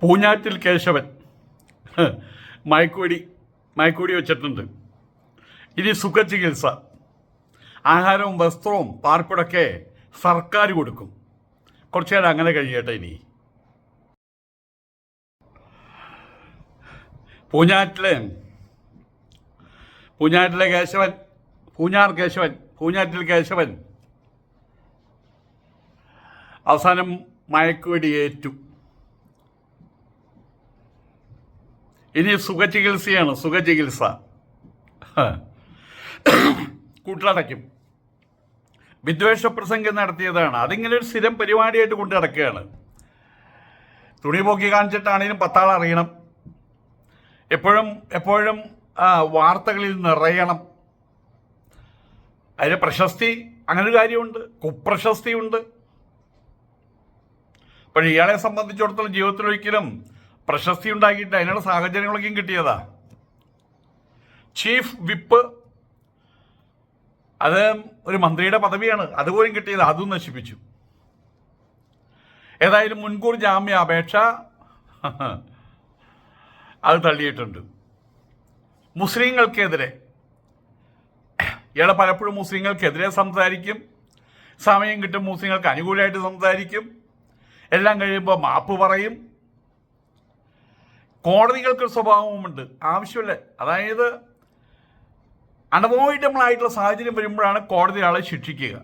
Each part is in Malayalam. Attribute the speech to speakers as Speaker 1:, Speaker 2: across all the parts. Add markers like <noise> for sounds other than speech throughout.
Speaker 1: പൂഞ്ഞാറ്റിൽ കേശവൻ. മയക്കുവടി മയക്കുവടി വെച്ചിട്ടുണ്ട്. ഇനി സുഖചികിത്സ. ആഹാരവും വസ്ത്രവും പാർപ്പിടൊക്കെ സർക്കാർ കൊടുക്കും. കുറച്ചു നേരം അങ്ങനെ കഴിയട്ടെ ഇനി. പൂഞ്ഞാറ്റിലെ പൂഞ്ഞാറ്റിലെ കേശവൻ പൂഞ്ഞാർ കേശവൻ പൂഞ്ഞാറ്റിൽ കേശവൻ. അവസാനം മയക്കുവെടി ഇനി സുഖചികിത്സയാണ് സുഖചികിത്സ. കൂട്ടിലടയ്ക്കും. വിദ്വേഷ പ്രസംഗം നടത്തിയതാണ്. അതിങ്ങനെ ഒരു സ്ഥിരം പരിപാടിയായിട്ട് കൊണ്ടു നടക്കുകയാണ്. തുണി പോക്കി കാണിച്ചിട്ടാണെങ്കിലും പത്താൾ അറിയണം. എപ്പോഴും എപ്പോഴും വാർത്തകളിൽ നിറയണം. അതിന് പ്രശസ്തി അങ്ങനെ ഒരു കാര്യമുണ്ട്. കുപ്രശസ്തിയുണ്ട്. അപ്പോൾ ഇയാളെ സംബന്ധിച്ചിടത്തോളം ജീവിതത്തിൽ ഒരിക്കലും പ്രശസ്തി ഉണ്ടാക്കിയിട്ട് അതിനുള്ള സാഹചര്യങ്ങളൊക്കെയും കിട്ടിയതാ. ചീഫ് വിപ്പ് അത് ഒരു മന്ത്രിയുടെ പദവിയാണ്. അതുപോലും കിട്ടിയത് അതും നശിപ്പിച്ചു. ഏതായാലും മുൻകൂർ ജാമ്യ അപേക്ഷ അത് തള്ളിയിട്ടുണ്ട്. മുസ്ലിങ്ങൾക്കെതിരെ ഇയാളെ പലപ്പോഴും മുസ്ലിങ്ങൾക്കെതിരെ സംസാരിക്കും. സമയം കിട്ടും മുസ്ലിങ്ങൾക്ക് അനുകൂലമായിട്ട് സംസാരിക്കും. എല്ലാം കഴിയുമ്പോൾ മാപ്പ് പറയും. കോടതികൾക്ക് സ്വഭാവമുണ്ട് ആവശ്യമില്ല. അതായത് അണവോയിഡബിൾ ആയിട്ടുള്ള സാഹചര്യം വരുമ്പോഴാണ് കോടതി ആളെ ശിക്ഷിക്കുക.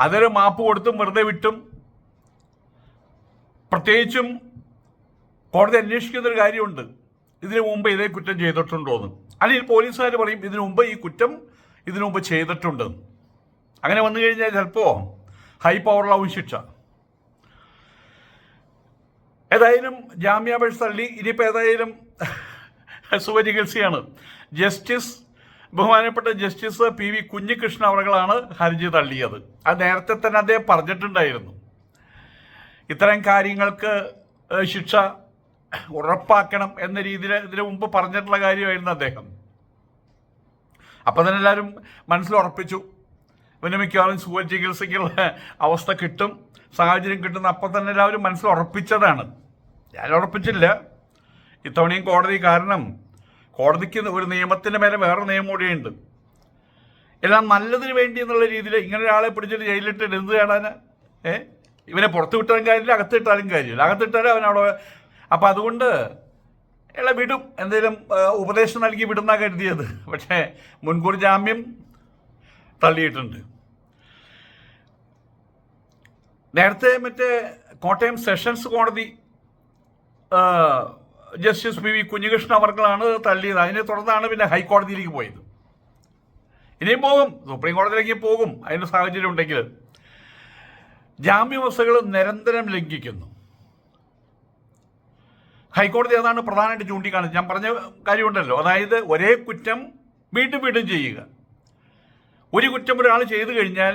Speaker 1: അതൊരു മാപ്പ് കൊടുത്തും വെറുതെ വിട്ടും പ്രത്യേകിച്ചും കോടതി അന്വേഷിക്കുന്ന ഒരു കാര്യമുണ്ട്. ഇതിനു മുമ്പ് ഇതേ കുറ്റം ചെയ്തിട്ടുണ്ടോ എന്ന്. അല്ലെങ്കിൽ പോലീസുകാർ പറയും ഇതിനു മുമ്പ് ഈ കുറ്റം ഇതിനു മുമ്പ് ചെയ്തിട്ടുണ്ട്. അങ്ങനെ വന്നു കഴിഞ്ഞാൽ ചിലപ്പോൾ ഹൈ പവറിലാവും ശിക്ഷ. ഏതായാലും ജാമ്യാപേക്ഷ തള്ളി. ഇനിയിപ്പോൾ ഏതായാലും സുഖചികിത്സയാണ് ജസ്റ്റിസ് ബഹുമാനപ്പെട്ട ജസ്റ്റിസ് പി വി കുഞ്ഞികൃഷ്ണ അവറുകളാണ് ഹർജി തള്ളിയത്. അത് നേരത്തെ തന്നെ അദ്ദേഹം പറഞ്ഞിട്ടുണ്ടായിരുന്നു. ഇത്തരം കാര്യങ്ങൾക്ക് ശിക്ഷ ഉറപ്പാക്കണം എന്ന രീതിയിൽ ഇതിനു മുമ്പ് പറഞ്ഞിട്ടുള്ള കാര്യമായിരുന്നു അദ്ദേഹം. അപ്പം തന്നെ എല്ലാവരും മനസ്സിലുറപ്പിച്ചു പിന്നെ മിക്കവാറും സുഖ ചികിത്സയ്ക്കുള്ള അവസ്ഥ കിട്ടും സാഹചര്യം കിട്ടുന്ന അപ്പം തന്നെ എല്ലാവരും മനസ്സിൽ ഉറപ്പിച്ചതാണ്. ഞാൻ ഉറപ്പിച്ചില്ല ഇത്തവണയും കോടതി കാരണം കോടതിക്ക് ഒരു നിയമത്തിന്റെ മേലെ വേറെ നിയമം കൂടിയുണ്ട്. എല്ലാം നല്ലതിന് വേണ്ടി എന്നുള്ള രീതിയിൽ ഇങ്ങനെ ഒരാളെ പിടിച്ചിട്ട് ജയിലിട്ട് എന്ത് കാണാൻ ഏ? ഇവനെ പുറത്ത് വിട്ടാലും കാര്യമില്ല അകത്തിട്ടാലും കാര്യമില്ല. അകത്തിട്ടാലും അവനവിടെ അപ്പം അതുകൊണ്ട് ഇയാളെ വിടും. എന്തെങ്കിലും ഉപദേശം നൽകി വിടുന്ന കരുതിയത്. പക്ഷേ മുൻകൂർ ജാമ്യം തള്ളിയിട്ടുണ്ട്. നേരത്തെ മറ്റേ കോട്ടയം സെഷൻസ് കോടതി ജസ്റ്റിസ് പി വി കുഞ്ഞികൃഷ്ണ അവർക്കാണ് തള്ളിയത്. അതിനെ തുടർന്നാണ് പിന്നെ ഹൈക്കോടതിയിലേക്ക് പോയത്. ഇനിയും പോകും. സുപ്രീം കോടതിയിലേക്ക് പോകും. അതിന് സാഹചര്യം ഉണ്ടെങ്കിൽ ജാമ്യവസ്ഥകൾ നിരന്തരം ലംഘിക്കുന്നു. ഹൈക്കോടതി അതാണ് പ്രധാനമായിട്ട് ചൂണ്ടിക്കാണിച്ചത് ഞാൻ പറഞ്ഞ കാര്യമുണ്ടല്ലോ. അതായത് ഒരേ കുറ്റം വീണ്ടും വീണ്ടും ചെയ്യുക. ഒരു കുറ്റം ഒരാൾ ചെയ്തു കഴിഞ്ഞാൽ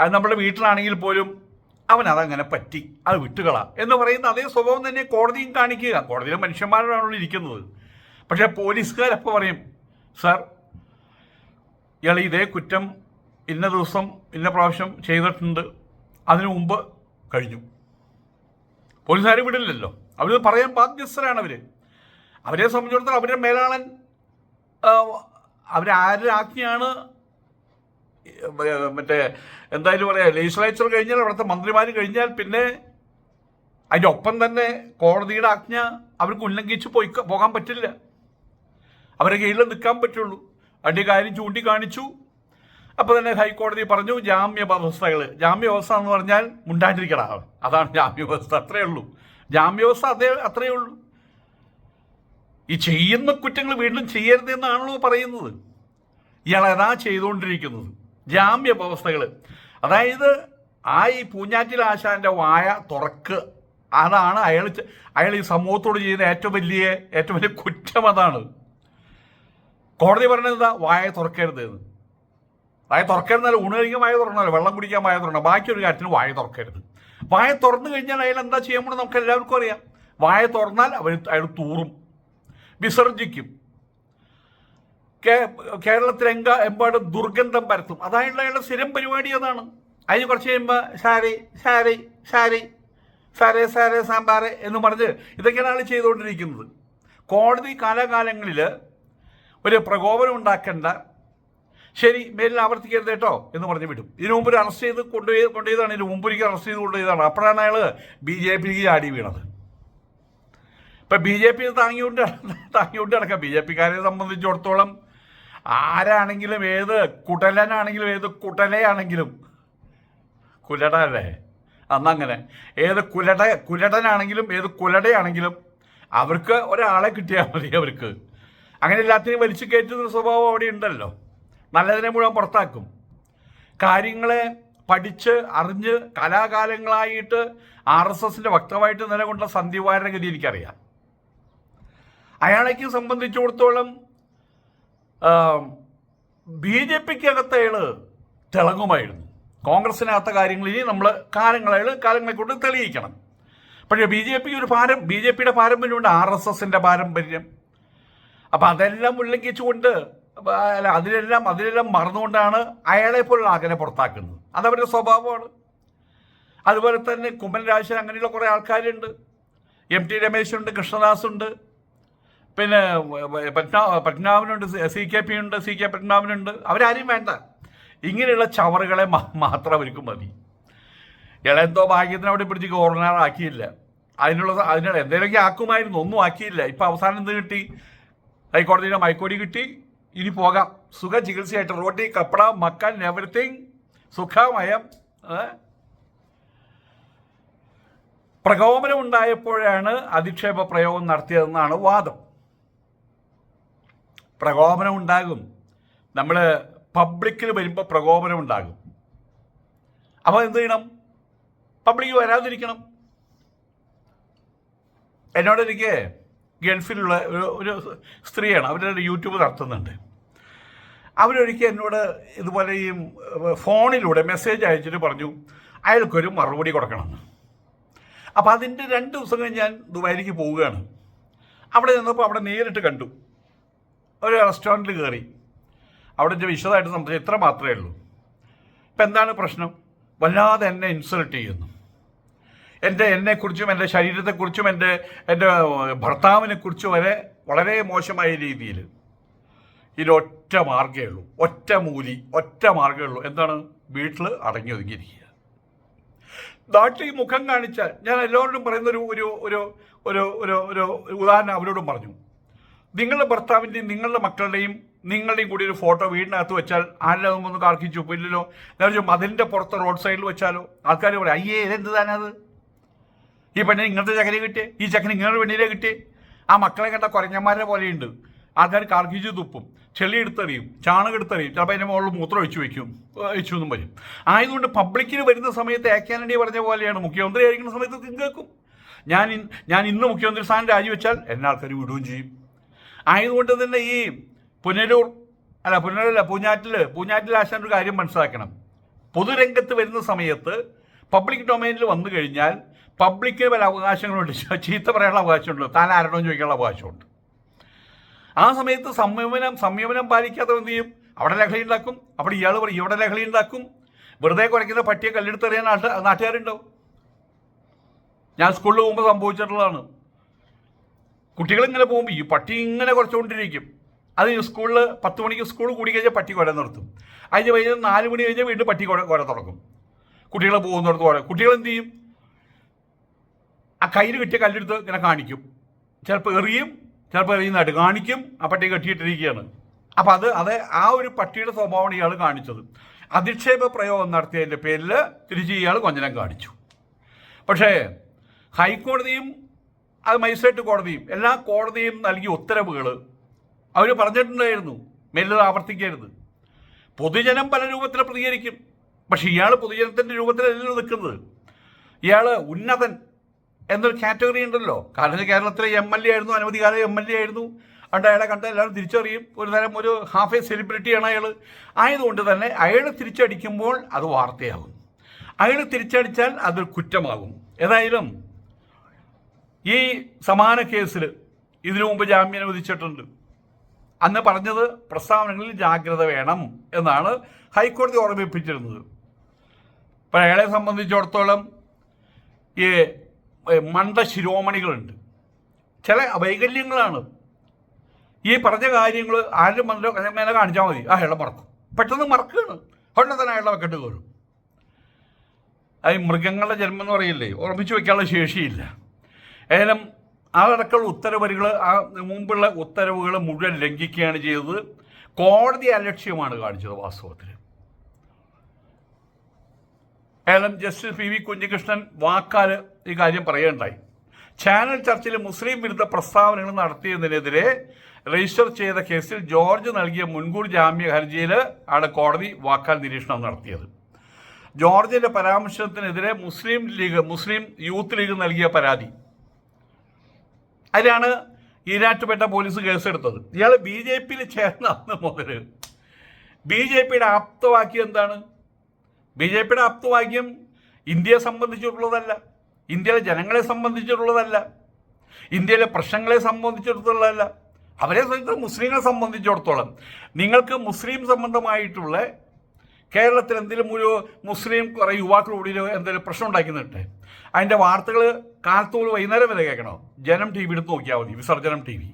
Speaker 1: അത് നമ്മുടെ വീട്ടിലാണെങ്കിൽ പോലും അവൻ അതങ്ങനെ പറ്റി. അത് വിട്ടുകളാ. എന്ന് പറയുന്ന അതേ സ്വഭാവം തന്നെ കോടതിയും കാണിക്കുക. കോടതിയിലെ മനുഷ്യന്മാരാണല്ലോ ഇരിക്കുന്നത്. പക്ഷേ പോലീസുകാരപ്പോൾ പറയും സർ ഇയാൾ ഇതേ കുറ്റം ഇന്ന ദിവസം ഇന്ന പ്രാവശ്യം ചെയ്തിട്ടുണ്ട്. അതിനു മുമ്പ് കഴിഞ്ഞു. പോലീസുകാർ വിടില്ലല്ലോ. അവർ പറയാൻ ബാധ്യസ്ഥരാണ് അവർ അവരെ സംബന്ധിച്ചിടത്തോളം അവരുടെ മേലാളൻ അവരാരുടെ ആജ്ഞയാണ് മറ്റേ എന്തായാലും പറയാ ലെജിസ്ലേച്ചർ കഴിഞ്ഞാൽ അവിടുത്തെ മന്ത്രിമാർ കഴിഞ്ഞാൽ പിന്നെ അതിന്റെ ഒപ്പം തന്നെ കോടതിയുടെ ആജ്ഞ അവർക്ക് ഉല്ലംഘിച്ച് പോയി പോകാൻ പറ്റില്ല. അവരെ കീഴിൽ നിൽക്കാൻ പറ്റുള്ളൂ. അതിന്റെ കാര്യം ചൂണ്ടിക്കാണിച്ചു. അപ്പോൾ തന്നെ ഹൈക്കോടതി പറഞ്ഞു ജാമ്യ വ്യവസ്ഥകൾ ജാമ്യ വ്യവസ്ഥ എന്ന് പറഞ്ഞാൽ മുണ്ടാണ്ടിരിക്കണ അതാണ് ജാമ്യ വ്യവസ്ഥ അത്രയേ ഉള്ളൂ. ജാമ്യ വ്യവസ്ഥ അതേ അത്രയേ ഉള്ളൂ. ഈ ചെയ്യുന്ന കുറ്റങ്ങൾ വീണ്ടും ചെയ്യരുതെന്നാണല്ലോ പറയുന്നത്. ഇയാൾ അതാ ചെയ്തുകൊണ്ടിരിക്കുന്നത്. ജാമ്യ വ്യവസ്ഥകൾ അതായത് ആ ഈ പൂഞ്ഞാറ്റിൽ ആശാന്റെ വായ തുറക്ക്. അതാണ് അയാൾ അയാൾ ഈ സമൂഹത്തോട് ചെയ്യുന്ന ഏറ്റവും വലിയ ഏറ്റവും വലിയ കുറ്റം അതാണ്. കോടതി പറഞ്ഞത് എന്താ? വായ തുറക്കരുത് എന്ന്. വായ തുറക്കരുന്നാൽ ഊണ് വായ തുറക്കണമല്ലോ വെള്ളം കുടിക്കാൻ വായ തുറക്കണം ബാക്കിയൊരു കാര്യത്തിന് വായ തുറക്കരുത്. വായ തുറന്നു കഴിഞ്ഞാൽ അയാൾ എന്താ ചെയ്യുമ്പോൾ നമുക്ക് എല്ലാവർക്കും അറിയാം. വായ തുറന്നാൽ അവർ അയാൾ തൂറും. വിസർജിക്കും കേരളത്തിൽ എങ്ക എമ്പാടും ദുർഗന്ധം പരത്തും. അതായുള്ള അയാളുടെ സ്ഥിരം പരിപാടി അതാണ് അതിന് കുറച്ച് കഴിയുമ്പോൾ സാരി ഷാരി സാരി സാരേ സാരേ സാമ്പാറെ എന്ന് പറഞ്ഞ് ഇതൊക്കെയാണ് ആൾ ചെയ്തുകൊണ്ടിരിക്കുന്നത്. കോടതി കാലാകാലങ്ങളിൽ ഒരു പ്രകോപനം ഉണ്ടാക്കേണ്ട. ശരി മേലിൽ ആവർത്തിക്കരുത് കേട്ടോ എന്ന് പറഞ്ഞ് വിടും. ഇതിനു മുമ്പ് ഒരു അറസ്റ്റ് ചെയ്ത് കൊണ്ടുപോയി കൊണ്ടുപോയതാണ്. ഇതിന് മുമ്പ് ഒരിക്കൽ അറസ്റ്റ് ചെയ്ത് കൊണ്ടുപോയതാണ്. അപ്പോഴാണ് അയാൾ ബി ജെ പിക്ക് ചാടി വീണത്. ഇപ്പം ബി ജെ പി താങ്ങിക്കൊണ്ട് താങ്ങിക്കൊണ്ട് നടക്കാം. ബി ജെ പിക്കാരെ സംബന്ധിച്ചിടത്തോളം ആരാണെങ്കിലും ഏത് കുടലനാണെങ്കിലും ഏത് കുടലയാണെങ്കിലും കുലട അല്ലേ അന്നങ്ങനെ. ഏത് കുലട കുലടനാണെങ്കിലും ഏത് കുലടയാണെങ്കിലും അവർക്ക് ഒരാളെ കിട്ടിയാൽ മതി അവർക്ക്. അങ്ങനെ എല്ലാത്തിനും വലിച്ചു കയറ്റുന്ന സ്വഭാവം അവിടെ ഉണ്ടല്ലോ. നല്ലതിനെ മുഴുവൻ പുറത്താക്കും. കാര്യങ്ങളെ പഠിച്ച് അറിഞ്ഞ് കലാകാലങ്ങളായിട്ട് ആർ എസ് എസിന്റെ വക്തമായിട്ട് നിലകൊണ്ട സന്ധിവാരഗതി ഗതി എനിക്കറിയാം. അയാളേക്ക് സംബന്ധിച്ചിടത്തോളം ബി ജെ പിക്ക് അകത്ത അയാൾ തിളങ്ങുമായിരുന്നു. കോൺഗ്രസിനകത്ത കാര്യങ്ങൾ ഇനി നമ്മൾ കാലങ്ങളെ കാലങ്ങളെ കൊണ്ട് തെളിയിക്കണം. പക്ഷേ ബി ജെ പി ഒരു പാരം ബി ജെ പിയുടെ പാരമ്പര്യമുണ്ട് ആർ എസ് എസിന്റെ പാരമ്പര്യം. അപ്പം അതെല്ലാം ഉല്ലംഘിച്ചുകൊണ്ട് അല്ല അതിലെല്ലാം അതിലെല്ലാം മറന്നുകൊണ്ടാണ് അയാളെ പോലുള്ള ആകനെ പുറത്താക്കുന്നത്. അതവരുടെ സ്വഭാവമാണ്. അതുപോലെ തന്നെ കുമ്മൻ രാജൻ അങ്ങനെയുള്ള കുറേ ആൾക്കാരുണ്ട്. എം ടി രമേശുണ്ട് കൃഷ്ണദാസുണ്ട്. പിന്നെ പത്മ പത്മനാഭനുണ്ട് സി കെ പി ഉണ്ട് സി കെ പത്മനാഭനുണ്ട് അവരാരും വേണ്ട. ഇങ്ങനെയുള്ള ചവറുകളെ മാത്രം അവർക്ക് മതി. ഇളയന്തോ ഭാഗ്യത്തിന് അവിടെ പിടിച്ച് ഗവർണർ ആക്കിയില്ല. അതിനുള്ള അതിനുള്ള എന്തെങ്കിലുമൊക്കെ ആക്കുമായിരുന്നു. ഒന്നും ആക്കിയില്ല. ഇപ്പം അവസാനം എന്ത് കിട്ടി? ഹൈക്കോടതിയുടെ മൈക്കോടി കിട്ടി. ഇനി പോകാം. സുഖ ചികിത്സയായിട്ട് റോട്ടി കപ്പട മക്കൻ എവറിത്തിങ് സുഖമയം പ്രകോപനം ഉണ്ടായപ്പോഴാണ് അധിക്ഷേപ പ്രയോഗം നടത്തിയതെന്നാണ് വാദം. പ്രകോപനം ഉണ്ടാകും. നമ്മൾ പബ്ലിക്കിൽ വരുമ്പോൾ പ്രകോപനം ഉണ്ടാകും. അപ്പോൾ എന്ത് ചെയ്യണം? പബ്ലിക് വരാതിരിക്കണം. എന്നോട് എനിക്ക് ഗൾഫിലുള്ള ഒരു ഒരു സ്ത്രീയാണ്. അവരൊരു യൂട്യൂബ് നടത്തുന്നുണ്ട്. അവരൊരിക്കൽ എന്നോട് ഇതുപോലെ ഈ ഫോണിലൂടെ മെസ്സേജ് അയച്ചിട്ട് പറഞ്ഞു അയാൾക്കൊരു മറുപടി കൊടുക്കണമെന്ന്. അപ്പോൾ അതിന്റെ രണ്ട് ദിവസം കഴിഞ്ഞ് ഞാൻ ദുബായിലേക്ക് പോവുകയാണ്. അവിടെ നിന്നപ്പോൾ അവിടെ നേരിട്ട് കണ്ടു. ഒരു റെസ്റ്റോറന്റിൽ കയറി അവിടെ വിശദമായിട്ട് സംസാരിച്ചു ഇത്ര മാത്രമേ ഉള്ളൂ. ഇപ്പം എന്താണ് പ്രശ്നം? വല്ലാതെ എന്നെ ഇൻസൾട്ട് ചെയ്യുന്നു. എന്റെ എന്നെക്കുറിച്ചും എന്റെ ശരീരത്തെക്കുറിച്ചും എന്റെ എന്റെ ഭർത്താവിനെക്കുറിച്ചും വരെ വളരെ മോശമായ രീതിയിൽ ഇതിലൊറ്റ മാർഗമേ ഉള്ളൂ. ഒറ്റ മൂലി ഒറ്റ മാർഗമേ ഉള്ളൂ. എന്താണ്? വീട്ടിൽ അടങ്ങി ഒതുങ്ങിയിരിക്കുക. നാട്ടിൽ മുഖം കാണിച്ചാൽ ഞാൻ എല്ലാവരോടും പറയുന്ന ഒരു ഒരു ഒരു ഒരു ഒരു ഉദാഹരണം അവരോടും പറഞ്ഞു. നിങ്ങളുടെ ഭർത്താവിന്റെയും നിങ്ങളുടെ മക്കളുടെയും നിങ്ങളുടെയും കൂടി ഒരു ഫോട്ടോ വീടിനകത്ത് വെച്ചാൽ ആരെല്ലാം ഒന്ന് കാർക്കിച്ചു ഇല്ലല്ലോ. ഞാൻ മതിലിന്റെ പുറത്ത് റോഡ് സൈഡിൽ വെച്ചാലോ? ആൾക്കാർ പറയും അയ്യേ ഇതെന്ത് താനത് ഈ പെണ്ണിന് ഇങ്ങനത്തെ ചക്കനെ കിട്ടിയേ? ഈ ചക്കന് ഇങ്ങനെ പെണ്ണിനെ കിട്ടിയേ? ആ മക്കളെ കണ്ട കുരങ്ങന്മാരെ പോലെയുണ്ട്. ആൾക്കാർ കാർക്കിച്ച് തുപ്പും. ചെളി എടുത്തെറിയും ചാണകം എടുത്തെറിയും. ചിലപ്പോൾ അതിന്റെ മുകളിൽ മൂത്രം ഒഴിച്ചു വയ്ക്കും. വെച്ചു എന്നും വരും ആയതുകൊണ്ട് പബ്ലിക്കിന് വരുന്ന സമയത്ത് ഏക്കാനഡി പറഞ്ഞ പോലെയാണ്. മുഖ്യമന്ത്രി ആയിരിക്കുന്ന സമയത്ത് കേൾക്കും. ഞാൻ ഞാൻ ഇന്ന് മുഖ്യമന്ത്രി സ്ഥാനം രാജിവെച്ചാൽ എന്നെ ആൾക്കാർ വിടുകയും ചെയ്യും. ആയതുകൊണ്ട് തന്നെ ഈ പുനരൂർ അല്ല പുനരല്ല പൂഞ്ഞാറ്റിൽ പൂഞ്ഞാറ്റിൽ ആശാൻ ഒരു കാര്യം മനസ്സിലാക്കണം. പൊതുരംഗത്ത് വരുന്ന സമയത്ത് പബ്ലിക് ഡൊമൈനിൽ വന്നു കഴിഞ്ഞാൽ പബ്ലിക്കിന് പല അവകാശങ്ങളുണ്ട്. <laughs> ചീത്ത പറയാനുള്ള അവകാശമുണ്ട്. താൻ ആരോടും ചോദിക്കാനുള്ള അവകാശമുണ്ട്. ആ സമയത്ത് സംയമനം സംയമനം പാലിക്കാതെ എന്ത് ചെയ്യും? അവിടെ ലഹളി ഉണ്ടാക്കും. അവിടെ ഇയാൾ പറയും ഇവിടെ ലഹളി ഉണ്ടാക്കും. വെറുതെ കുറയ്ക്കുന്ന പട്ടിയെ കല്ലെടുത്തെറിയാൻ നാട്ട് നാട്ടുകാരുണ്ടാവും. ഞാൻ സ്കൂളിൽ പോകുമ്പോൾ സംഭവിച്ചിട്ടുള്ളതാണ്. കുട്ടികൾ ഇങ്ങനെ പോകുമ്പോൾ ഈ പട്ടി ഇങ്ങനെ കുറച്ചുകൊണ്ടിരിക്കും. അത് സ്കൂളിൽ പത്ത് മണിക്ക് സ്കൂൾ കൂടി കഴിഞ്ഞാൽ പട്ടി കൊല നിർത്തും. അതിന് കഴിഞ്ഞാൽ നാല് മണി കഴിഞ്ഞാൽ വീണ്ടും പട്ടി കൊല കുര തുടങ്ങും കുട്ടികൾ പോകുന്നിടത്ത് കുറേ കുട്ടികൾ എന്ത് ചെയ്യും? ആ കയ്യിൽ കിട്ടിയ കല്ലെടുത്ത് ഇങ്ങനെ കാണിക്കും. ചിലപ്പോൾ എറിയും ചിലപ്പോൾ എറിയുന്നതായിട്ട് കാണിക്കും ആ പട്ടി കെട്ടിയിട്ടിരിക്കുകയാണ്. അപ്പം അത് അത് ആ ഒരു പട്ടിയുടെ സ്വഭാവമാണ് ഇയാൾ കാണിച്ചത്. അധിക്ഷേപ പ്രയോഗം നടത്തിയതിന്റെ പേരിൽ തിരിച്ച് ഇയാൾ കൊഞ്ഞനം കാണിച്ചു. പക്ഷേ ഹൈക്കോടതിയും അത് മജിസ്ട്രേറ്റ് കോടതിയും എല്ലാ കോടതിയും നൽകിയ ഉത്തരവുകൾ അവർ പറഞ്ഞിട്ടുണ്ടായിരുന്നു. മെല്ലത് ആവർത്തിക്കരുത്. പൊതുജനം പല രൂപത്തിൽ പ്രതികരിക്കും. പക്ഷെ ഇയാൾ പൊതുജനത്തിന്റെ രൂപത്തിലല്ലല്ലോ നിൽക്കുന്നത്. ഇയാൾ ഉന്നതൻ എന്നൊരു കാറ്റഗറി ഉണ്ടല്ലോ. കാരണം കേരളത്തിലെ എം എൽ എ ആയിരുന്നു അനവധികാല എം എൽ എ ആയിരുന്നു. അതുകൊണ്ട് അയാളെ കണ്ട എല്ലാവരും തിരിച്ചറിയും. ഒരു തരം ഒരു ഹാഫ് എ സെലിബ്രിറ്റിയാണ് അയാൾ ആയതുകൊണ്ട് തന്നെ അയാൾ തിരിച്ചടിക്കുമ്പോൾ അത് വാർത്തയാകും. അയാൾ തിരിച്ചടിച്ചാൽ അതൊരു കുറ്റമാകും. ഏതായാലും ഈ സമാന കേസിൽ ഇതിനു മുമ്പ് ജാമ്യം അനുവദിച്ചിട്ടുണ്ട്. അന്ന് പറഞ്ഞത് പ്രസ്താവനകളിൽ ജാഗ്രത വേണം എന്നാണ് ഹൈക്കോടതി ഓർമ്മിപ്പിച്ചിരുന്നത്. അപ്പോൾ അയാളെ സംബന്ധിച്ചിടത്തോളം ഈ മണ്ട ശിരോമണികളുണ്ട്. ചില വൈകല്യങ്ങളാണ്. ഈ പറഞ്ഞ കാര്യങ്ങൾ ആരും വന്നോ മേലെ കാണിച്ചാൽ മതി. ആ അയാളെ മറക്കും. പെട്ടെന്ന് മറക്കുകയാണ്. ഉടനെ തന്നെ അയാളെ വെക്കട്ട് കയറും അത് മൃഗങ്ങളുടെ ജന്മം എന്ന് പറയില്ലേ? ഓർമ്മിച്ച് വെക്കാനുള്ള ശേഷിയില്ല. ഏതായാലും അതടക്കമുള്ള ഉത്തരവുകൾ ആ മുമ്പുള്ള ഉത്തരവുകൾ മുഴുവൻ ലംഘിക്കുകയാണ് ചെയ്തത്. കോടതി അലക്ഷ്യമാണ് കാണിച്ചത് വാസ്തവത്തിൽ ഏലം ജസ്റ്റിസ് പി വി കുഞ്ഞികൃഷ്ണൻ വാക്കാൽ ഈ കാര്യം പറയുകയുണ്ടായി. ചാനൽ ചർച്ചയിൽ മുസ്ലിം വിരുദ്ധ പ്രസ്താവനകൾ നടത്തിയതിനെതിരെ രജിസ്റ്റർ ചെയ്ത കേസിൽ ജോർജ് നൽകിയ മുൻകൂർ ജാമ്യ ഹർജിയിൽ ആണ് കോടതി വാക്കാൽ നിരീക്ഷണം നടത്തിയത്. ജോർജിന്റെ പരാമർശത്തിനെതിരെ മുസ്ലിം ലീഗ് മുസ്ലിം യൂത്ത് ലീഗ് നൽകിയ പരാതി. അതിലാണ് ഈരാറ്റുപേട്ട പോലീസ് കേസെടുത്തത്. ഇയാൾ ബി ജെ പിയിൽ ചേർന്ന മുതൽ ബി ജെ പിയുടെ ആപ്തവാക്യം എന്താണ്? ബി ജെ പിയുടെ ആപ്തവാക്യം ഇന്ത്യയെ സംബന്ധിച്ചിട്ടുള്ളതല്ല ഇന്ത്യയിലെ ജനങ്ങളെ സംബന്ധിച്ചിട്ടുള്ളതല്ല ഇന്ത്യയിലെ പ്രശ്നങ്ങളെ സംബന്ധിച്ചിടത്തോളമല്ല അവരെ സംബന്ധിച്ച് മുസ്ലിങ്ങളെ സംബന്ധിച്ചിടത്തോളം നിങ്ങൾക്ക് മുസ്ലിം സംബന്ധമായിട്ടുള്ള കേരളത്തിൽ എന്തെങ്കിലും ഒരു മുസ്ലിം കുറേ യുവാക്കളോട് എന്തെങ്കിലും പ്രശ്നം ഉണ്ടാക്കുന്നുണ്ട് അതിന്റെ വാർത്തകൾ കാലത്തോട് വൈകുന്നേരം വരെ കേൾക്കണോ? ജനം ടി വി എടുത്ത് നോക്കിയാൽ മതി വിസർജനം ടി വി.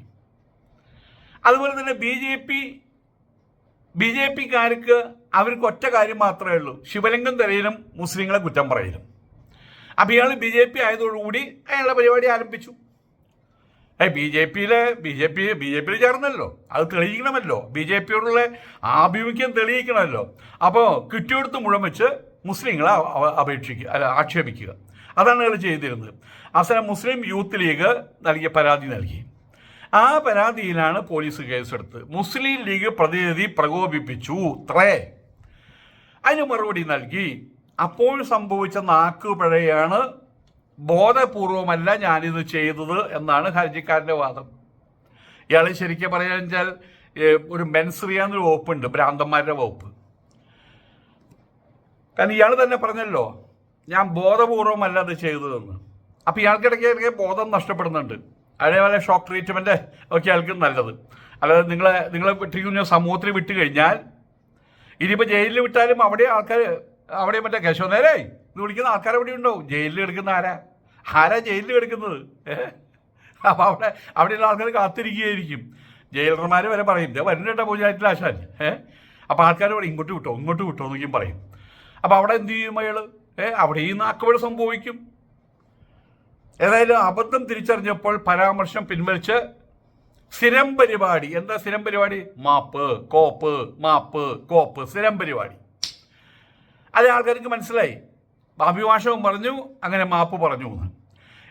Speaker 1: അതുപോലെ തന്നെ B J P B J പിക്കാർക്ക് അവർക്ക് ഒറ്റ കാര്യം മാത്രമേ ഉള്ളൂ ശിവലിംഗം തെരയിലും മുസ്ലിങ്ങളെ കുറ്റം പറയലും. അപ്പം ഇയാൾ ബി ജെ പി ആയതോടുകൂടി അയാളുടെ പരിപാടി ആരംഭിച്ചു. ഏ ബി ജെ പിയിലെ B J P B J പിയിൽ ചേർന്നല്ലോ അത് തെളിയിക്കണമല്ലോ ബി ജെ പിയോടുള്ള ആഭിമുഖ്യം തെളിയിക്കണമല്ലോ. അപ്പോൾ കിട്ടിയെടുത്ത് മുഴുവൻ വെച്ച് മുസ്ലിങ്ങളെ അപേക്ഷിക്കുക അല്ല ആക്ഷേപിക്കുക. അതാണ് അയാൾ ചെയ്തിരുന്നത്. അവസാനം മുസ്ലിം യൂത്ത് ലീഗ് നൽകിയ പരാതി നൽകി. ആ പരാതിയിലാണ് പോലീസ് കേസെടുത്തത്. മുസ്ലിം ലീഗ് പ്രതിനിധി പ്രകോപിപ്പിച്ചു ത്രേ. അതിന് മറുപടി നൽകി. അപ്പോൾ സംഭവിച്ച നാക്കുപിഴയാണ് ബോധപൂർവമല്ല ഞാനിത് ചെയ്തത് എന്നാണ് ഹർജിക്കാരന്റെ വാദം. ഇയാൾ ശരിക്കും പറയാന്ന് വെച്ചാൽ ഒരു മെൻസ്രിയ എന്നൊരു വകുപ്പുണ്ട് ഭ്രാന്തന്മാരുടെ വകുപ്പ്. കാരണം ഇയാൾ തന്നെ പറഞ്ഞല്ലോ ഞാൻ ബോധപൂർവമല്ല അത് ചെയ്തതെന്ന്. അപ്പോൾ ഇയാൾക്കിടയ്ക്ക് ഇടയ്ക്ക് ബോധം നഷ്ടപ്പെടുന്നുണ്ട്. അതേപോലെ ഷോക്ക് ട്രീറ്റ്മെന്റ് ഒക്കെ ആൾക്ക് നല്ലത്. അല്ലാതെ നിങ്ങളെ നിങ്ങളെ വിട്ടിരിക്കുന്ന സമൂഹത്തിൽ വിട്ട് കഴിഞ്ഞാൽ ഇനിയിപ്പോൾ ജയിലിൽ വിട്ടാലും അവിടെ ആൾക്കാർ അവിടെ മറ്റേ കേശവനേരേ ഇത് വിളിക്കുന്ന ആൾക്കാർ അവിടെ ഉണ്ടാവും. ജയിലിൽ എടുക്കുന്ന ആരാ? ആരാ ജയിലിൽ എടുക്കുന്നത്? അപ്പോൾ അവിടെ അവിടെയുള്ള ആൾക്കാർ കാത്തിരിക്കുകയായിരിക്കും. ജയിലർമാർ വരെ പറയും "ദേ വരുന്നുണ്ടോ പഞ്ചായത്തിൽ ആശാൻ. ഏഹ് അപ്പോൾ ആൾക്കാർ പറയും ഇങ്ങോട്ട് വിട്ടോ ഇങ്ങോട്ട് വിട്ടോ എന്നൊക്കെയും പറയും. അപ്പോൾ അവിടെ എന്ത് ചെയ്യും അയാൾ അവിടെ ഈ നാക്കുപഴ സംഭവിക്കും. ഏതായാലും അബദ്ധം തിരിച്ചറിഞ്ഞപ്പോൾ പരാമർശം പിൻവലിച്ച് സ്ഥിരം പരിപാടി. എന്താ സ്ഥിരം പരിപാടി? മാപ്പ് കോപ്പ് മാപ്പ് കോപ്പ് സ്ഥിരം പരിപാടി. അത് ആൾക്കാർക്ക് മനസ്സിലായി. അഭിഭാഷകം പറഞ്ഞു അങ്ങനെ മാപ്പ് പറഞ്ഞു എന്ന്.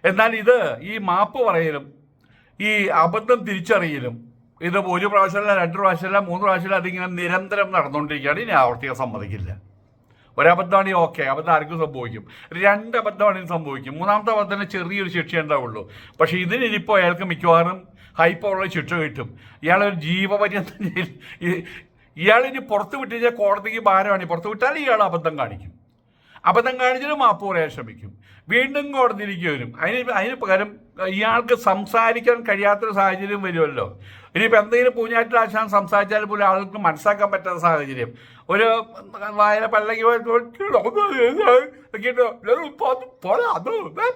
Speaker 1: എന്നാൽ ഇത് ഈ മാപ്പ് പറയലും ഈ അബദ്ധം തിരിച്ചറിയലും ഇത് ഒരു പ്രാവശ്യമല്ല രണ്ട് പ്രാവശ്യമല്ല മൂന്ന് പ്രാവശ്യമല്ല അതിങ്ങനെ നിരന്തരം നടന്നുകൊണ്ടിരിക്കുകയാണ്. ഇനി ആവർത്തിക്കാൻ സമ്മതിക്കില്ല. ഒരബദ്ധമാണെങ്കിൽ ഓക്കെ അബദ്ധം ആർക്കും സംഭവിക്കും. രണ്ട് അബദ്ധമാണ് സംഭവിക്കും. മൂന്നാമത്തെ അബദ്ധത്തിന് ചെറിയൊരു ശിക്ഷ ഉണ്ടാവുള്ളൂ. പക്ഷേ ഇതിന് ഇനിയിപ്പോൾ അയാൾക്ക് മിക്കവാറും ഹൈപ്പവറുള്ള ശിക്ഷ കിട്ടും. ഇയാളൊരു ജീവപര്യന്തം ഇയാളിനി പുറത്ത് വിട്ട് കഴിഞ്ഞാൽ കോടതിക്ക് ഭാരമാണ്. പുറത്ത് വിട്ടാൽ ഇയാൾ അബദ്ധം കാണിക്കും. അബദ്ധം കാണിച്ചിട്ട് മാപ്പ് പറയാൻ ശ്രമിക്കും. വീണ്ടും കോടതിയിലേക്ക് വരും. അതിന് അതിന് പകരം ഇയാൾക്ക് സംസാരിക്കാൻ കഴിയാത്തൊരു സാഹചര്യം വരുമല്ലോ. ഇനിയിപ്പോൾ എന്തെങ്കിലും പൂഞ്ഞാറ്റിൽ ആശാൻ സംസാരിച്ചാൽ പോലും ആൾക്ക് മനസ്സിലാക്കാൻ പറ്റാത്ത സാഹചര്യം. ഒരു വായന പല്ലക്ക്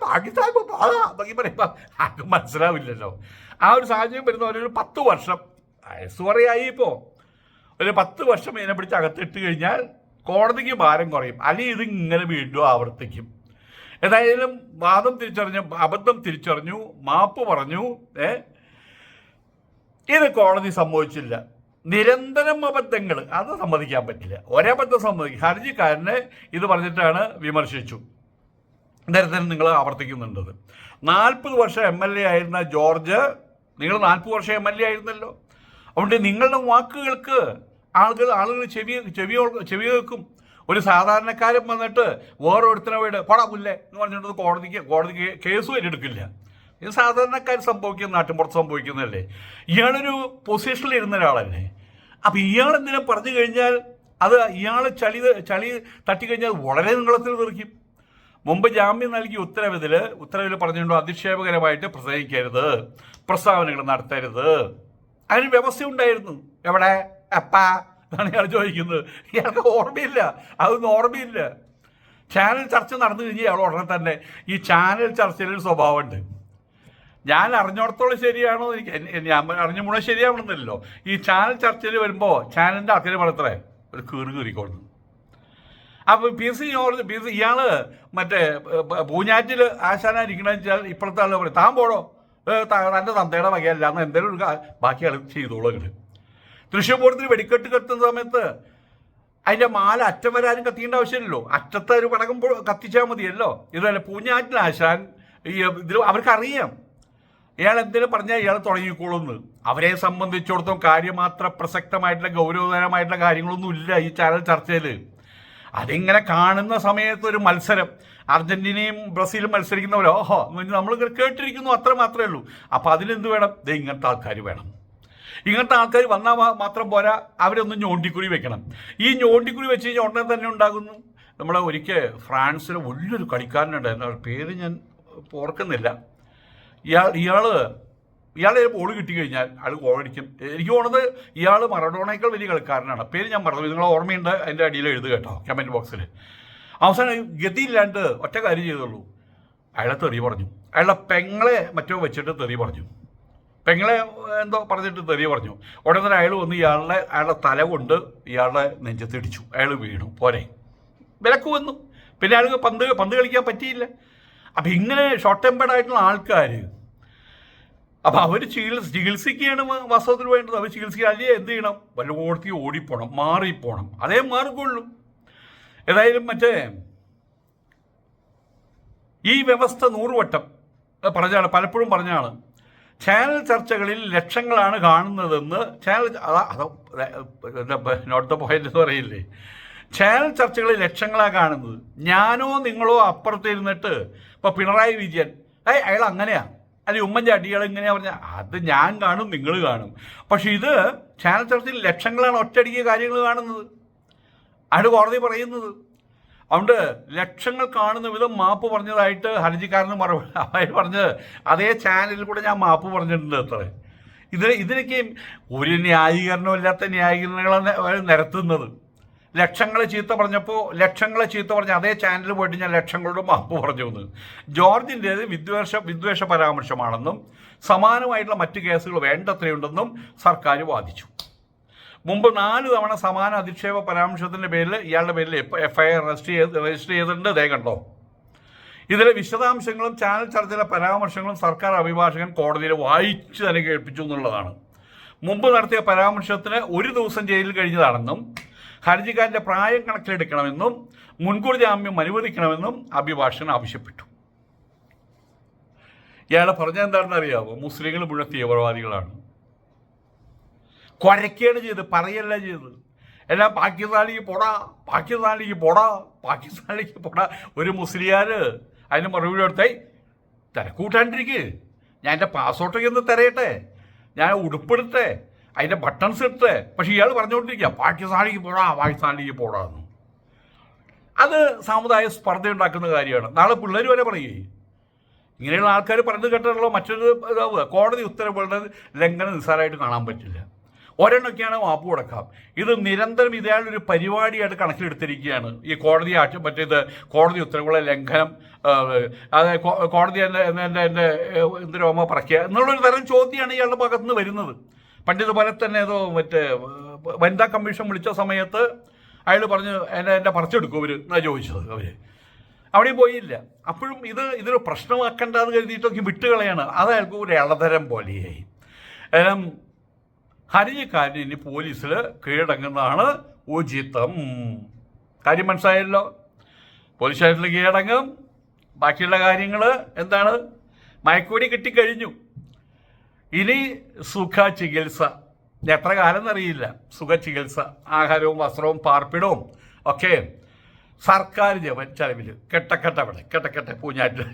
Speaker 1: പാകിസ്ഥാൻ ആർക്കും മനസ്സിലാവില്ലല്ലോ. ആ ഒരു സാഹചര്യം വരുന്ന ഒരു പത്ത് വർഷം വയസ്സ് പറയായി ഇപ്പോൾ ഒരു പത്ത് വർഷം ഇതിനെ പിടിച്ച് അകത്തിട്ട് കഴിഞ്ഞാൽ കോടതിക്ക് ഭാരം കുറയും. അല്ലെങ്കിൽ ഇത് ഇങ്ങനെ വീണ്ടും ആവർത്തിക്കും. എന്തായാലും വാദം തിരിച്ചറിഞ്ഞു അബദ്ധം തിരിച്ചറിഞ്ഞു മാപ്പ് പറഞ്ഞു ഏ? ഇത് കോടതി സമ്മതിച്ചില്ല. നിരന്തരം അബദ്ധങ്ങൾ അത് സമ്മതിക്കാൻ പറ്റില്ല. ഒരബദ്ധം സമ്മതിക്കും ഹർജിക്കാരനെ ഇത് പറഞ്ഞിട്ടാണ് വിമർശിച്ചു. നിരന്തരം നിങ്ങൾ ആവർത്തിക്കുന്നുണ്ടത്. നാൽപ്പത് വർഷം എം എൽ എ ആയിരുന്ന ജോർജ് നിങ്ങൾ നാൽപ്പത് വർഷം എം എൽ എ ആയിരുന്നല്ലോ. അതുകൊണ്ട് നിങ്ങളുടെ വാക്കുകൾക്ക് ആളുകൾ ആളുകൾ ചെവി ചെവി ചെവി കേൾക്കും ഒരു സാധാരണക്കാരൻ വന്നിട്ട് വേറൊരുത്തനെ വീട് പടാ പുല്ലേ എന്ന് പറഞ്ഞിട്ട് കോടതിക്ക് കോടതി കേസ് വരെ എടുക്കില്ല ഇത് സാധാരണക്കാർ സംഭവിക്കുന്ന നാട്ടിൻപുറത്ത് സംഭവിക്കുന്നതല്ലേ? ഇയാളൊരു പൊസിഷനിൽ ഇരുന്ന ഒരാളല്ലേ? അപ്പം ഇയാൾ എന്തിനാ പറഞ്ഞു കഴിഞ്ഞാൽ അത് ഇയാൾ ചളി ചളി തട്ടിക്കഴിഞ്ഞാൽ വളരെ നീളത്തിൽ തെറിക്കും മുമ്പ് ജാമ്യം നൽകിയ ഉത്തരവിൽ ഉത്തരവിൽ പറഞ്ഞിട്ടുണ്ടോ അധിക്ഷേപകരമായിട്ട് പ്രസംഗിക്കരുത് പ്രസ്താവനകൾ നടത്തരുത്. അതിന് വ്യവസ്ഥ ഉണ്ടായിരുന്നു. എവിടെ? എപ്പാ? എന്നാണ് ഇയാൾ ചോദിക്കുന്നത്. ഇയാൾക്ക് ഓർമ്മയില്ല. അതൊന്നും ഓർമ്മയില്ല. ചാനൽ ചർച്ച നടന്നു കഴിഞ്ഞാൽ ഇയാൾ ഉടനെ തന്നെ ഈ ചാനൽ ചർച്ചയിൽ ഒരു സ്വഭാവമുണ്ട്. ഞാൻ അറിഞ്ഞോടത്തോളം ശരിയാണോ എനിക്ക് ഞാൻ അറിഞ്ഞ മുഴുവൻ ശരിയാവണമെന്നില്ലല്ലോ. ഈ ചാനൽ ചർച്ചയിൽ വരുമ്പോൾ ചാനലിന്റെ ആൾക്കാർ പറയത്രേ ഒരു കീറി കീറിക്കോളുന്നു. അപ്പൊ P C George P C ഇയാൾ മറ്റേ പൂഞ്ഞാറ്റിൽ ആശാനായിരിക്കണമെന്ന് വെച്ചാൽ ഇപ്പോഴത്തെ ആൾ പറയും താൻ പോടോ. തന്റെ തന്തയുടെ വകയല്ല. എന്ന് എന്തെങ്കിലും ഒരു ബാക്കി ആൾ ചെയ്തോളൂ അങ്ങനെ തൃശ്ശൂർ പൂരത്തിന് വെടിക്കെട്ട് കത്തുന്ന സമയത്ത് അതിന്റെ മാല അറ്റം വരാനും കത്തിക്കേണ്ട ആവശ്യമില്ലല്ലോ. അറ്റത്തെ ഒരു പടകം കത്തിച്ചാൽ മതിയല്ലോ. ഇതല്ല പൂഞ്ഞാറ്റിൽ ആശാൻ ഈ ഇതിൽ അവർക്കറിയാം. ഇയാൾ എന്തിനു പറഞ്ഞാൽ ഇയാൾ തുടങ്ങിക്കോളുന്നു? അവരെ സംബന്ധിച്ചിടത്തോളം കാര്യമാത്ര പ്രസക്തമായിട്ടുള്ള ഗൗരവതരമായിട്ടുള്ള കാര്യങ്ങളൊന്നും ഇല്ല ഈ ചാനൽ ചർച്ചയിൽ അതിങ്ങനെ കാണുന്ന സമയത്ത് ഒരു മത്സരം. അർജന്റീനയും ബ്രസീലും മത്സരിക്കുന്നവരോ ഓഹോ നമ്മൾ കേട്ടിരിക്കുന്നു അത്ര മാത്രമേ ഉള്ളൂ. അപ്പോൾ അതിലെന്ത് വേണം? ദേ ഇങ്ങനത്തെ ആൾക്കാർ വേണം. ഇങ്ങനത്തെ ആൾക്കാർ വന്നാൽ മാത്രം പോരാ. അവരൊന്ന് ഞോണ്ടിക്കുഴി വെക്കണം. ഈ ഞോണ്ടിക്കുഴി വെച്ച് കഴിഞ്ഞാൽ ഉടനെ തന്നെ ഉണ്ടാകുന്നു. നമ്മളെ ഒരിക്കൽ ഫ്രാൻസിലെ വലിയൊരു കളിക്കാരനുണ്ടായിരുന്നു. പേര് ഞാൻ ഓർക്കുന്നില്ല. ഇയാൾ ഇയാൾ ഇയാളെ ബോൾ കിട്ടിക്കഴിഞ്ഞാൽ അയാൾ ഗോളടിക്കും എനിക്ക് തോന്നുന്നത് ഇയാൾ മറഡോണേക്കാൾ വലിയ കളിക്കാരനാണ്. പേര് ഞാൻ പറഞ്ഞു നിങ്ങൾ ഓർമ്മയുണ്ട്? അതിന്റെ അടിയിൽ എഴുതുക കേട്ടോ കമന്റ് ബോക്സിൽ അവസാനം ഗതിയില്ലാണ്ട് ഒറ്റ കാര്യം ചെയ്തുള്ളൂ. അയാളെ തെറി പറഞ്ഞു. അയാളുടെ പെങ്ങളെ മറ്റോ വെച്ചിട്ട് തെറി പറഞ്ഞു. പെങ്ങളെ എന്തോ പറഞ്ഞിട്ട് തെറി പറഞ്ഞു. ഉടനെ തന്നെ അയാൾ വന്ന് ഇയാളുടെ അയാളുടെ തല കൊണ്ട് ഇയാളുടെ നെഞ്ചത്തിടിച്ചു അയാൾ വീണു. പോരെ. വിലക്ക് വന്നു. പിന്നെ അയാൾക്ക് പന്ത് പന്ത് കളിക്കാൻ പറ്റിയില്ല. അപ്പം ഇങ്ങനെ ഷോർട്ട് ടെമ്പേർഡ് ആയിട്ടുള്ള ആൾക്കാർ അപ്പം അവർ ചികിത്സ ചികിത്സിക്കുകയാണ് വാസ്തവത്തിൽ വേണ്ടത്. അവർ ചികിത്സിക്കുക അല്ലെങ്കിൽ എന്ത് ചെയ്യണം? വല്ലപ്പോഴത്തേക്ക് ഓടിപ്പോണം മാറിപ്പോണം. അതേ മാർഗമുള്ളൂ. ഏതായാലും മറ്റേ ഈ വ്യവസ്ഥ നൂറുവട്ടം. പറഞ്ഞാണ് പലപ്പോഴും പറഞ്ഞാണ് ചാനൽ ചർച്ചകളിൽ ലക്ഷങ്ങളാണ് കാണുന്നതെന്ന് ചാനൽ നോട്ട് ദ പോയിന്റ് എന്ന് പറയില്ലേ? ചാനൽ ചർച്ചകളിൽ ലക്ഷങ്ങളാണ് കാണുന്നത്. ഞാനോ നിങ്ങളോ അപ്പുറത്തിരുന്നിട്ട് ഇപ്പൊ പിണറായി വിജയൻ. ഏയ് അയാൾ അങ്ങനെയാ. അല്ലെ ഉമ്മൻചാണ്ടി ഇയാൾ ഇങ്ങനെയാ പറഞ്ഞ. അത് ഞാൻ കാണും നിങ്ങൾ കാണും. പക്ഷെ ഇത് ചാനൽ ചർച്ചയിൽ ലക്ഷങ്ങളാണ് ഒറ്റയടിക്ക് കാര്യങ്ങൾ കാണുന്നത്. അയാൾ കോടതി പറയുന്നത്. അതുകൊണ്ട് ലക്ഷങ്ങൾ കാണുന്ന വിധം മാപ്പ് പറഞ്ഞതായിട്ട് ഹർജിക്കാരന് മറുപടി അയാൾ പറഞ്ഞത് അതേ ചാനലിൽ കൂടെ ഞാൻ മാപ്പ് പറഞ്ഞിട്ടുണ്ട് അത്ര. ഇതിന് ഇതിനൊക്കെ ഒരു ന്യായീകരണമില്ലാത്ത ന്യായീകരണങ്ങളാണ് നിരത്തുന്നത്. ലക്ഷങ്ങൾ ചീത്ത പറഞ്ഞപ്പോൾ ലക്ഷങ്ങൾ ചീത്ത പറഞ്ഞ അതേ ചാനൽ പോയിട്ട് ഞാൻ ലക്ഷങ്ങളുടെ മാപ്പ് പറഞ്ഞു എന്ന് ജോർജിന്റേത് വിദ്വേഷ വിദ്വേഷ പരാമർശമാണെന്നും സമാനമായിട്ടുള്ള മറ്റ് കേസുകൾ വേണ്ടത്രയുണ്ടെന്നും സർക്കാർ വാദിച്ചു. മുമ്പ് നാല് തവണ സമാന അധിക്ഷേപ പരാമർശത്തിന്റെ പേരിൽ ഇയാളുടെ പേരിൽ എഫ് ഐ ആർ രജിസ്റ്റർ ചെയ്ത് രജിസ്റ്റർ ചെയ്തിട്ടുണ്ട് ദേ കണ്ടോ? ഇതിലെ വിശദാംശങ്ങളും ചാനൽ ചർച്ചയിലെ പരാമർശങ്ങളും സർക്കാർ അഭിഭാഷകൻ കോടതിയിൽ വായിച്ചു തന്നെ കേൾപ്പിച്ചു എന്നുള്ളതാണ്. മുമ്പ് നടത്തിയ പരാമർശത്തിന് ഒരു ദിവസം ജയിലിൽ കഴിഞ്ഞതാണെന്നും ഹർജിക്കാരന്റെ പ്രായം കണക്കിലെടുക്കണമെന്നും മുൻകൂർ ജാമ്യം അനുവദിക്കണമെന്നും അഭിഭാഷകൻ ആവശ്യപ്പെട്ടു. ഇയാളെ പറഞ്ഞ എന്താണെന്ന് അറിയാമോ മുസ്ലിങ്ങൾ മുഴുവൻ തീവ്രവാദികളാണ്. കൊരക്കുകയാണ് ചെയ്ത് പറയല്ല ചെയ്തത്. എല്ലാം പാകിസ്ഥാനിലേക്ക് പോടാ പാകിസ്ഥാനിലേക്ക് പോടാ പാകിസ്ഥാനിലേക്ക് പോടാ. ഒരു മുസ്ലിയാർ അതിന് മറുപടി കൊടുത്തായി തിരക്കൂട്ടാണ്ടിരിക്കുക ഞാൻ എന്റെ പാസ്പോർട്ടൊക്കെ ഒന്ന് തരയട്ടെ. ഞാൻ ഉടുപ്പെടുത്തെ അതിന്റെ ബട്ടൺസ് എടുത്ത്. പക്ഷേ ഇയാൾ പറഞ്ഞുകൊണ്ടിരിക്കുക പാകിസ്ഥാനിലേക്ക് പോടാ പാകിസ്ഥാനിലേക്ക് പോടാ അത് സാമുദായ സ്പർദ്ധ ഉണ്ടാക്കുന്ന കാര്യമാണ്. നാളെ പിള്ളേർ വരെ പറയേ ഇങ്ങനെയുള്ള ആൾക്കാർ പറഞ്ഞു കേട്ടിട്ടുള്ള മറ്റൊരു ഇതാവുക. കോടതി ഉത്തരവുകളുടെ ലംഘനം നിസ്സാരമായിട്ട് കാണാൻ പറ്റില്ല. ഒരെണ്ണൊക്കെയാണ് മാപ്പ് കൊടുക്കാം. ഇത് നിരന്തരം ഇതേയാളൊരു പരിപാടിയായിട്ട് കണക്കിലെടുത്തിരിക്കുകയാണ്. ഈ കോടതി ആക്ഷ മറ്റേത് കോടതി ഉത്തരവുകളെ ലംഘനം അതായത് കോടതി എന്റെ എന്റെ എന്റെ എന്തിനോമ രോമ പറയ്ക്കുക എന്നുള്ളൊരു തരം ചോദ്യമാണ് ഇയാളുടെ ഭാഗത്തുനിന്ന് വരുന്നത്. പണ്ടിതുപോലെ തന്നെ ഏതോ മറ്റേ വനിതാ കമ്മീഷൻ വിളിച്ച സമയത്ത് അയാൾ പറഞ്ഞു എന്നെ എന്റെ പറിച്ചെടുക്കും അവർ എന്നാ ചോദിച്ചത് അവർ അവിടെയും പോയില്ല. അപ്പോഴും ഇത് ഇതൊരു പ്രശ്നമാക്കണ്ടെന്ന് കരുതിയിട്ടൊക്കെ വിട്ടുകളയാണ്. അത് അയാൾക്ക് ഒരു ഇളതരം പോലെയായി. കാരണം ഹരിജക്കാരൻ ഇനി പോലീസിൽ കീഴടങ്ങുന്നതാണ് ഉചിതം. കാര്യം മനസ്സിലായല്ലോ? പോലീസ് സ്റ്റേഷനിൽ കീഴടങ്ങും. ബാക്കിയുള്ള കാര്യങ്ങൾ എന്താണ്? മയക്കുവടി കിട്ടിക്കഴിഞ്ഞു. ഇനി സുഖ ചികിത്സ. എത്ര കാലം എന്നറിയില്ല. സുഖ ചികിത്സ. ആഹാരവും വസ്ത്രവും പാർപ്പിടവും ഒക്കെ സർക്കാർ ചെലവിൽ കെട്ടക്കെട്ട അവിടെ. കെട്ടക്കെട്ട പൂഞ്ഞാറ്റ്.